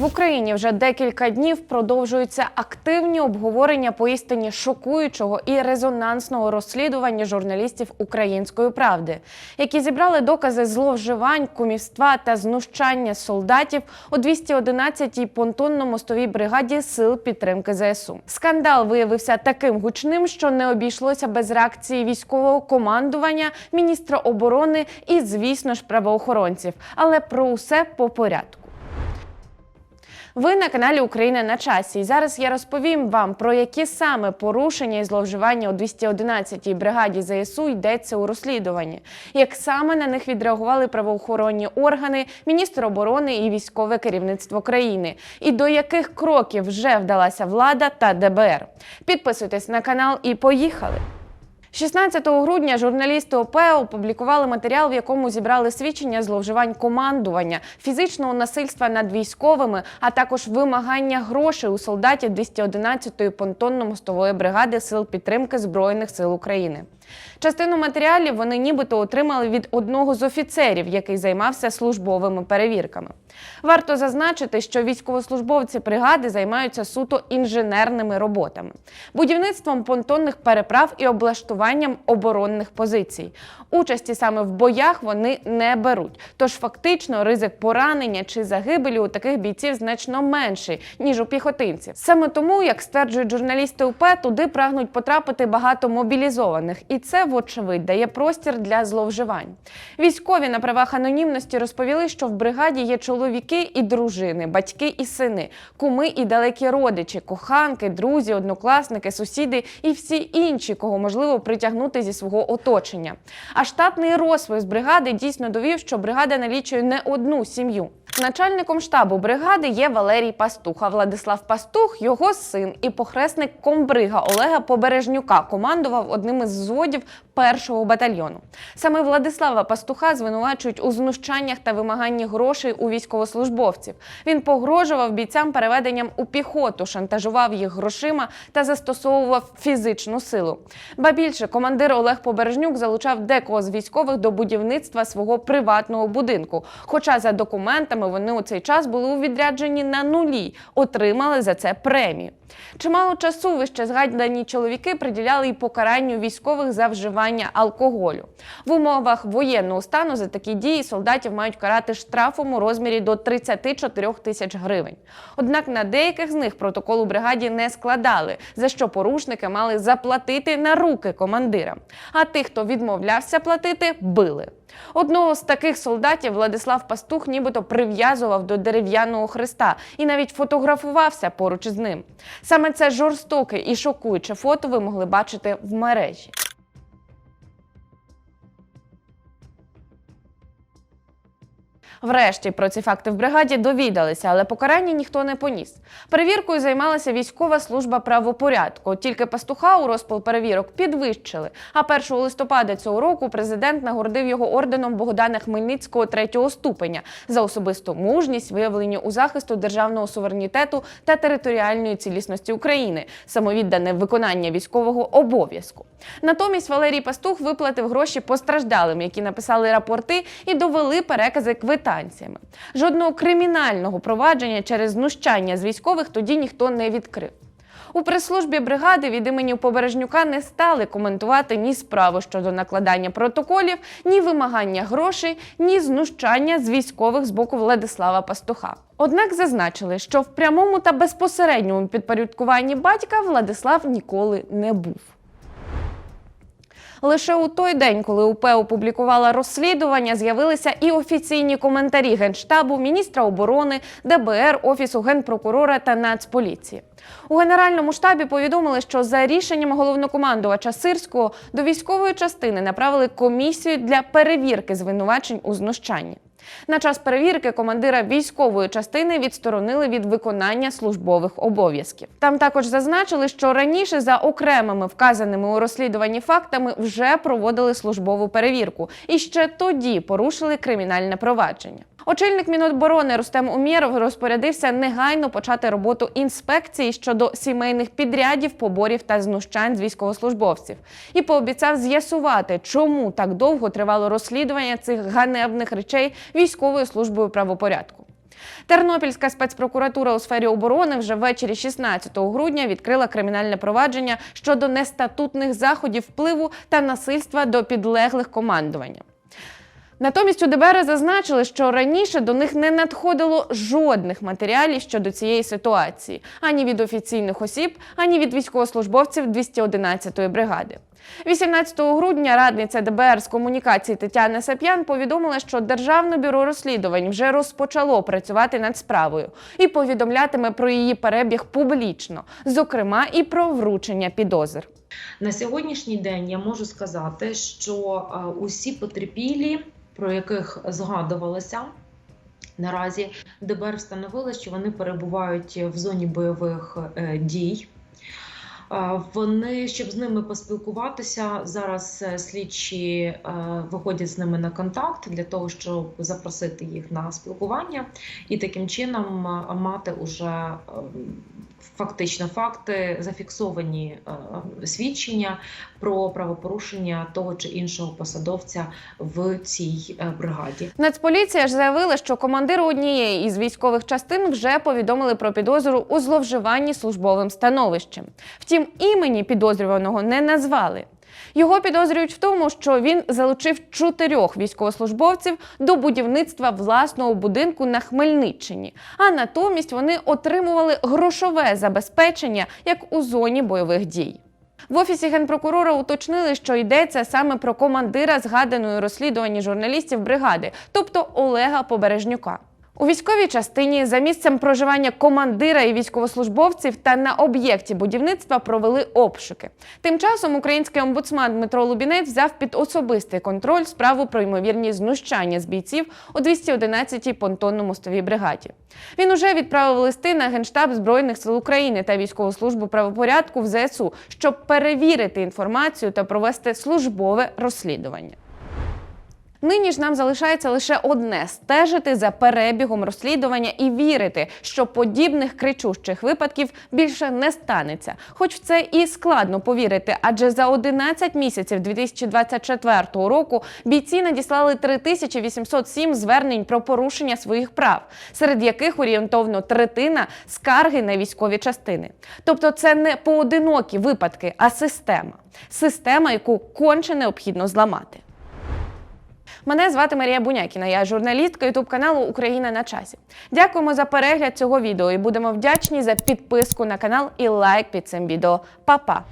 В Україні вже декілька днів продовжуються активні обговорення поістині шокуючого і резонансного розслідування журналістів Української правди, які зібрали докази зловживань, кумівства та знущання солдатів у 211-й понтонно-мостовій бригаді сил підтримки ЗСУ. Скандал виявився таким гучним, що не обійшлося без реакції військового командування, міністра оборони і, звісно ж, правоохоронців. Але про усе по порядку. Ви на каналі Україна на часі. І зараз я розповім вам про які саме порушення і зловживання у 211-й бригаді ЗСУ йдеться у розслідуванні, як саме на них відреагували правоохоронні органи, міністр оборони і військове керівництво країни, і до яких кроків вже вдалася влада та ДБР. Підписуйтесь на канал і поїхали. 16 грудня журналісти ОП опублікували матеріал, в якому зібрали свідчення зловживань командування, фізичного насильства над військовими, а також вимагання грошей у солдатів 211-ї понтонно-мостової бригади сил підтримки збройних сил України. Частину матеріалів вони нібито отримали від одного з офіцерів, який займався службовими перевірками. Варто зазначити, що військовослужбовці бригади займаються суто інженерними роботами, будівництвом понтонних переправ і облаштуванням оборонних позицій. Участі саме в боях вони не беруть. Тож фактично ризик поранення чи загибелі у таких бійців значно менший ніж у піхотинців. Саме тому, як стверджують журналісти УП, туди прагнуть потрапити багато мобілізованих, і це, вочевидь, дає простір для зловживань. Військові на правах анонімності розповіли, що в бригаді є чоловіки і дружини, батьки і сини, куми і далекі родичі, коханки, друзі, однокласники, сусіди і всі інші, кого можливо притягнути зі свого оточення. А штатний розпис бригади дійсно довів, що бригада налічує не одну сім'ю. Начальником штабу бригади є Валерій Пастух, а Владислав Пастух, його син і похресник комбрига Олега Побережнюка командував одним із взводів першого батальйону. Саме Владислава Пастуха звинувачують у знущаннях та вимаганні грошей у військовослужбовців. Він погрожував бійцям переведенням у піхоту, шантажував їх грошима та застосовував фізичну силу. Ба більше командир Олег Побережнюк залучав декого з військових до будівництва свого приватного будинку. Хоча за документами вони у цей час були у відрядженні на нулі, отримали за це премію. Чимало часу вище згадані чоловіки приділяли і покаранню військових за вживання алкоголю. В умовах воєнного стану за такі дії солдатів мають карати штрафом у розмірі до 34 тисяч гривень. Однак на деяких з них протокол у бригаді не складали, за що порушники мали заплатити на руки командирам. А тих, хто відмовлявся платити, били. Одного з таких солдатів Владислав Пастух нібито прив'язував до дерев'яного хреста і навіть фотографувався поруч із ним. Саме це жорстоке і шокуюче фото ви могли бачити в мережі. Врешті про ці факти в бригаді довідалися, але покарання ніхто не поніс. Перевіркою займалася військова служба правопорядку. Тільки пастуха у розпил перевірок підвищили. А 1 листопада цього року президент нагородив його орденом Богдана Хмельницького третього ступеня за особисту мужність, виявлені у захисту державного суверенітету та територіальної цілісності України, самовіддане виконання військового обов'язку. Натомість Валерій Пастух виплатив гроші постраждалим, які написали рапорти і довели перекази квитанціями. Жодного кримінального провадження через знущання з військових тоді ніхто не відкрив. У прес-службі бригади від імені Побережнюка не стали коментувати ні справу щодо накладання протоколів, ні вимагання грошей, ні знущання з військових з боку Владислава Пастуха. Однак зазначили, що в прямому та безпосередньому підпорядкуванні батька Владислав ніколи не був. Лише у той день, коли УП опублікувала розслідування, з'явилися і офіційні коментарі Генштабу, міністра оборони, ДБР, Офісу генпрокурора та Нацполіції. У Генеральному штабі повідомили, що за рішенням головнокомандувача Сирського до військової частини направили комісію для перевірки звинувачень у знущанні. На час перевірки командира військової частини відсторонили від виконання службових обов'язків. Там також зазначили, що раніше за окремими вказаними у розслідуванні фактами вже проводили службову перевірку і ще тоді порушили кримінальне провадження. Очільник Міноборони Рустем Умєров розпорядився негайно почати роботу інспекції щодо сімейних підрядів, поборів та знущань з військовослужбовців і пообіцяв з'ясувати, чому так довго тривало розслідування цих ганебних речей військовою службою правопорядку. Тернопільська спецпрокуратура у сфері оборони вже ввечері 16 грудня відкрила кримінальне провадження щодо нестатутних заходів впливу та насильства до підлеглих командування. Натомість у ДБР зазначили, що раніше до них не надходило жодних матеріалів щодо цієї ситуації ані від офіційних осіб, ані від військовослужбовців 211-ї бригади. 18 грудня радниця ДБР з комунікації Тетяна Сап'ян повідомила, що Державне бюро розслідувань вже розпочало працювати над справою і повідомлятиме про її перебіг публічно, зокрема і про вручення підозр. На сьогоднішній день я можу сказати, що е, усі потерпілі, про яких згадувалося, наразі ДБР встановили, що вони перебувають в зоні бойових е, дій. Вони, щоб з ними поспілкуватися, зараз е, слідчі е, виходять з ними на контакт для того, щоб запросити їх на спілкування і таким чином е, мати уже е, фактично факти, зафіксовані е, свідчення про правопорушення того чи іншого посадовця в цій е, бригаді. Нацполіція ж заявила, що командиру однієї із військових частин вже повідомили про підозру у зловживанні службовим становищем. Втім, імені підозрюваного не назвали. Його підозрюють в тому, що він залучив чотирьох військовослужбовців до будівництва власного будинку на Хмельниччині, а натомість вони отримували грошове забезпечення як у зоні бойових дій. В офісі генпрокурора уточнили, що йдеться саме про командира згаданої розслідувані журналістів бригади, тобто Олега Побережнюка. У військовій частині за місцем проживання командира і військовослужбовців та на об'єкті будівництва провели обшуки. Тим часом український омбудсман Дмитро Лубінець взяв під особистий контроль справу про ймовірні знущання з бійців у 211-й понтонно-мостовій бригаді. Він уже відправив листи на генштаб збройних сил України та військову службу правопорядку в ЗСУ, щоб перевірити інформацію та провести службове розслідування. Нині ж нам залишається лише одне стежити за перебігом розслідування і вірити, що подібних кричущих випадків більше не станеться. Хоч в це і складно повірити, адже за 11 місяців 2024 року бійці надіслали 3807 звернень про порушення своїх прав, серед яких орієнтовно третина скарги на військові частини. Тобто, це не поодинокі випадки, а система. Система, яку конче необхідно зламати. Мене звати Марія Бунякіна. Я журналістка ютуб каналу Україна на часі. Дякуємо за перегляд цього відео і будемо вдячні за підписку на канал і лайк під цим відео. Па-па!